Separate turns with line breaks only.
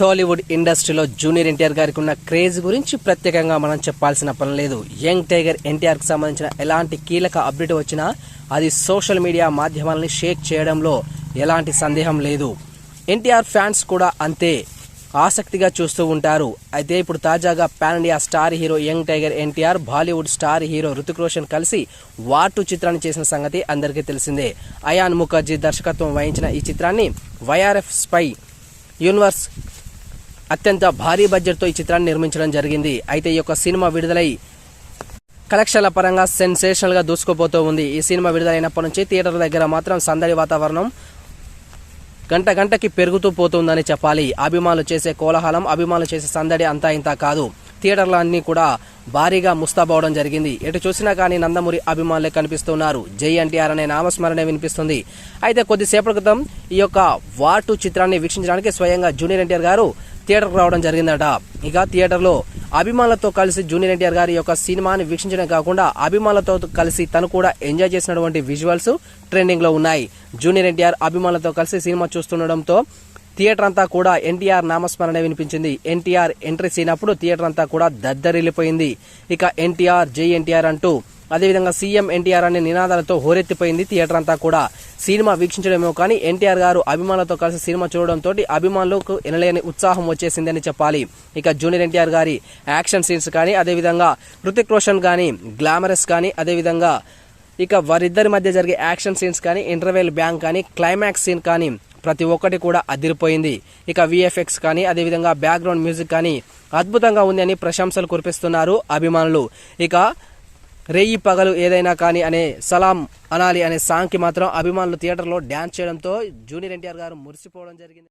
టాలీవుడ్ ఇండస్ట్రీలో జూనియర్ ఎన్టీఆర్ గారికి ఉన్న క్రేజ్ గురించి ప్రత్యేకంగా మనం చెప్పాల్సిన పని లేదు. యంగ్ టైగర్ ఎన్టీఆర్కి సంబంధించిన ఎలాంటి కీలక అప్డేట్ వచ్చినా అది సోషల్ మీడియా మాధ్యమాలని షేక్ చేయడంలో ఎలాంటి సందేహం లేదు. ఎన్టీఆర్ ఫ్యాన్స్ కూడా అంతే ఆసక్తిగా చూస్తూ ఉంటారు. అయితే ఇప్పుడు తాజాగా pan India star hero young tiger NTR Bollywood star hero Hrithik Roshan కలిసి వాటు చిత్రాన్ని చేసిన సంగతి అందరికీ తెలిసిందే. అయాన్ ముఖర్జీ దర్శకత్వం వహించిన ఈ చిత్రాన్ని వైఆర్ఎఫ్ స్పై యూనివర్స్ అత్యంత భారీ బడ్జెట్తో ఈ చిత్రాన్ని నిర్మించడం జరిగింది. అయితే ఈ యొక్క సినిమా విడుదలై కలెక్షన్ల పరంగా సెన్సేషనల్గా దూసుకుపోతూ ఉంది. ఈ సినిమా విడుదలైనప్పటి నుంచి థియేటర్ దగ్గర మాత్రం సందడి వాతావరణం గంట గంటకి పెరుగుతూ పోతుందని చెప్పాలి. అభిమానులు చేసే కోలాహలం అభిమానులు చేసే సందడి అంతా ఇంత కాదు. థియేటర్లన్నీ కూడా భారీగా ముస్తాబవడం జరిగింది. ఎటు చూసినా కానీ నందమూరి అభిమానులే కనిపిస్తున్నారు. జై ఎన్టీఆర్ అనే నామస్మరణే వినిపిస్తుంది. అయితే కొద్దిసేపటి క్రితం ఈ యొక్క వాటు చిత్రాన్ని వీక్షించడానికి స్వయంగా జూనియర్ ఎన్టీఆర్ గారు థియేటర్కు రావడం జరిగిందట. ఇక థియేటర్లో అభిమానులతో కలిసి జూనియర్ ఎన్టీఆర్ గారి యొక్క సినిమాని వీక్షించడం కాకుండా అభిమానులతో కలిసి తను కూడా ఎంజాయ్ చేసినటువంటి విజువల్స్ ట్రెండింగ్లో ఉన్నాయి. జూనియర్ ఎన్టీఆర్ అభిమానులతో కలిసి సినిమా చూస్తుండడంతో థియేటర్ అంతా కూడా ఎన్టీఆర్ నామస్మరణ వినిపించింది. ఎన్టీఆర్ ఎంట్రీ సీన్ థియేటర్ అంతా కూడా దద్దరిల్లిపోయింది. ఇక ఎన్టీఆర్ జై ఎన్టీఆర్ అంటూ అదేవిధంగా సీఎం ఎన్టీఆర్ అనే నినాదాలతో హోరెత్తిపోయింది థియేటర్ అంతా కూడా. సినిమా వీక్షించడమేమో కానీ ఎన్టీఆర్ గారు అభిమానులతో కలిసి సినిమా చూడడంతో అభిమానులకు ఎనలేని ఉత్సాహం వచ్చేసిందని చెప్పాలి. ఇక జూనియర్ ఎన్టీఆర్ గారి యాక్షన్ సీన్స్ కానీ అదేవిధంగా హృతిక్ రోషన్ కానీ గ్లామరస్ కానీ అదేవిధంగా ఇక వారిద్దరి మధ్య జరిగే యాక్షన్ సీన్స్ కానీ ఇంటర్వెల్ బ్యాంక్ కానీ క్లైమాక్స్ సీన్ కానీ ప్రతి ఒక్కటి కూడా అదిరిపోయింది. ఇక విఎఫ్ఎక్స్ కానీ అదేవిధంగా బ్యాక్గ్రౌండ్ మ్యూజిక్ కానీ అద్భుతంగా ఉంది అని ప్రశంసలు కురిపిస్తున్నారు అభిమానులు. ఇక రేయి పగలు ఏదైనా కానీ అనే సలాం అనాలి అనే సాంగ్కి మాత్రం అభిమానులు థియేటర్లో డ్యాన్స్ చేయడంతో జూనియర్ ఎన్టీఆర్ గారు మురిసిపోవడం జరిగింది.